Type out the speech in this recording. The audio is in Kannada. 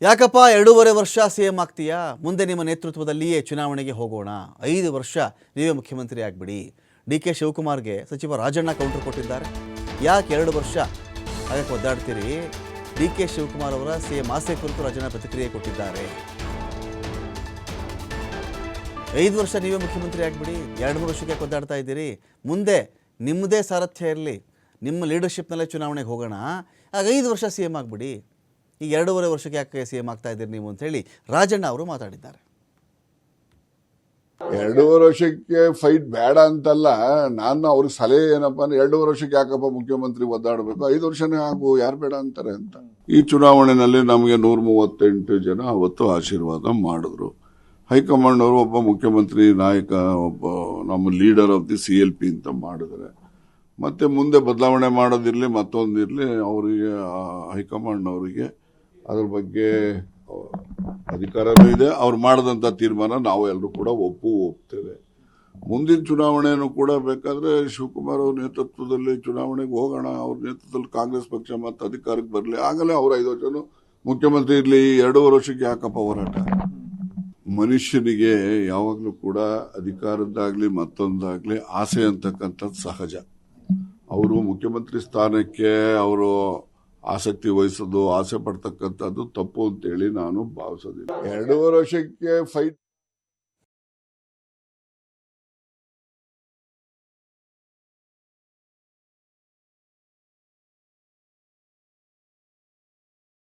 ಯಾಕಪ್ಪ ಎರಡೂವರೆ ವರ್ಷ ಸಿ ಎಂ ಆಗ್ತೀಯಾ? ಮುಂದೆ ನಿಮ್ಮ ನೇತೃತ್ವದಲ್ಲಿಯೇ ಚುನಾವಣೆಗೆ ಹೋಗೋಣ. ಐದು ವರ್ಷ ನೀವೇ ಮುಖ್ಯಮಂತ್ರಿ ಆಗಿಬಿಡಿ. ಡಿ ಕೆ ಶಿವಕುಮಾರ್ಗೆ ಸಚಿವ ರಾಜಣ್ಣ ಕೌಂಟರ್ ಕೊಟ್ಟಿದ್ದಾರೆ. ಯಾಕೆ ಎರಡು ವರ್ಷ? ಅದಕ್ಕೆ ಒದ್ದಾಡ್ತೀರಿ? ಡಿ ಕೆ ಶಿವಕುಮಾರ್ ಅವರ ಸಿ ಎಂ ಆಸೆ ಕುರಿತು ರಾಜಣ್ಣ ಪ್ರತಿಕ್ರಿಯೆ ಕೊಟ್ಟಿದ್ದಾರೆ. ಐದು ವರ್ಷ ನೀವೇ ಮುಖ್ಯಮಂತ್ರಿ ಆಗಿಬಿಡಿ. ಎರಡು ಮೂರು ವರ್ಷಕ್ಕೆ ಒದ್ದಾಡ್ತಾ ಇದ್ದೀರಿ? ಮುಂದೆ ನಿಮ್ಮದೇ ಸಾರಥ್ಯ ಇರಲಿ. ನಿಮ್ಮ ಲೀಡರ್ಶಿಪ್ನಲ್ಲೇ ಚುನಾವಣೆಗೆ ಹೋಗೋಣ. ಆಗ ಐದು ವರ್ಷ ಸಿ ಎಂ ಆಗಿಬಿಡಿ. ಈಗ ಎರಡೂವರೆ ವರ್ಷಕ್ಕೆ ಯಾಕೆ ಸಿ ಎಂ ಆಗ್ತಾ ಇದ್ದೀರಿ ನೀವು ಅಂತೇಳಿ ರಾಜಣ್ಣ ಅವರು ಮಾತಾಡಿದ್ದಾರೆ. ಎರಡೂವರೆ ವರ್ಷಕ್ಕೆ ಫೈಟ್ ಬೇಡ ಅಂತಲ್ಲ, ನಾನು ಅವ್ರಿಗೆ ಸಲಹೆ ಏನಪ್ಪ ಅಂದ್ರೆ ಎರಡೂವರೆ ವರ್ಷಕ್ಕೆ ಯಾಕಪ್ಪ ಮುಖ್ಯಮಂತ್ರಿ ಒದ್ದಾಡಬೇಕು? ಐದು ವರ್ಷನೇ ಹಾಕು ಯಾರು ಬೇಡ ಅಂತಾರೆ ಅಂತ. ಈ ಚುನಾವಣೆಯಲ್ಲಿ ನಮಗೆ ನೂರ ಮೂವತ್ತೆಂಟು ಜನ ಅವತ್ತು ಆಶೀರ್ವಾದ ಮಾಡಿದ್ರು. ಹೈಕಮಾಂಡ್ ಅವರು ಒಬ್ಬ ಮುಖ್ಯಮಂತ್ರಿ ನಾಯಕ, ಒಬ್ಬ ನಮ್ಮ leader of the C L P ಅಂತ ಮಾಡಿದ್ರೆ ಮತ್ತೆ ಮುಂದೆ ಬದಲಾವಣೆ ಮಾಡೋದಿರಲಿ, ಮತ್ತೊಂದಿರಲಿ, ಅವರಿಗೆ ಹೈಕಮಾಂಡ್ ಅವರಿಗೆ ಅದ್ರ ಬಗ್ಗೆ ಅಧಿಕಾರನೂ ಇದೆ. ಅವ್ರು ಮಾಡಿದಂಥ ತೀರ್ಮಾನ ನಾವು ಎಲ್ಲರೂ ಕೂಡ ಒಪ್ಪು ಒಪ್ತೇವೆ. ಮುಂದಿನ ಚುನಾವಣೆಯನ್ನು ಕೂಡ ಬೇಕಾದ್ರೆ ಶಿವಕುಮಾರ್ ಅವ್ರ ನೇತೃತ್ವದಲ್ಲಿ ಚುನಾವಣೆಗೆ ಹೋಗೋಣ, ಅವ್ರ ನೇತೃತ್ವದಲ್ಲಿ ಕಾಂಗ್ರೆಸ್ ಪಕ್ಷ ಮತ್ತೆ ಅಧಿಕಾರಕ್ಕೆ ಬರಲಿ. ಆಗಲೇ ಅವ್ರ ಐದು ವರ್ಷನು ಮುಖ್ಯಮಂತ್ರಿ ಇರಲಿ, ಎರಡೂವರೆ ವರ್ಷಕ್ಕೆ ಯಾಕಪ್ಪ ಹೋರಾಟ? ಮನುಷ್ಯನಿಗೆ ಯಾವಾಗಲೂ ಕೂಡ ಅಧಿಕಾರದ್ದಾಗಲಿ, ಮತ್ತೊಂದಾಗ್ಲಿ ಆಸೆ ಅಂತಕ್ಕಂಥದ್ದು ಸಹಜ. ಅವರು ಮುಖ್ಯಮಂತ್ರಿ ಸ್ಥಾನಕ್ಕೆ, ಅವರು ಆಸಕ್ತಿ ವಹಿಸೋದು ಆಸೆ ಪಡ್ತಕ್ಕಂಥದ್ದು ತಪ್ಪು ಅಂತೇಳಿ ನಾನು ಭಾವಿಸೋದಿಲ್ಲ. ಎರಡೂವರೆ ವರ್ಷಕ್ಕೆ ಫೈಟ್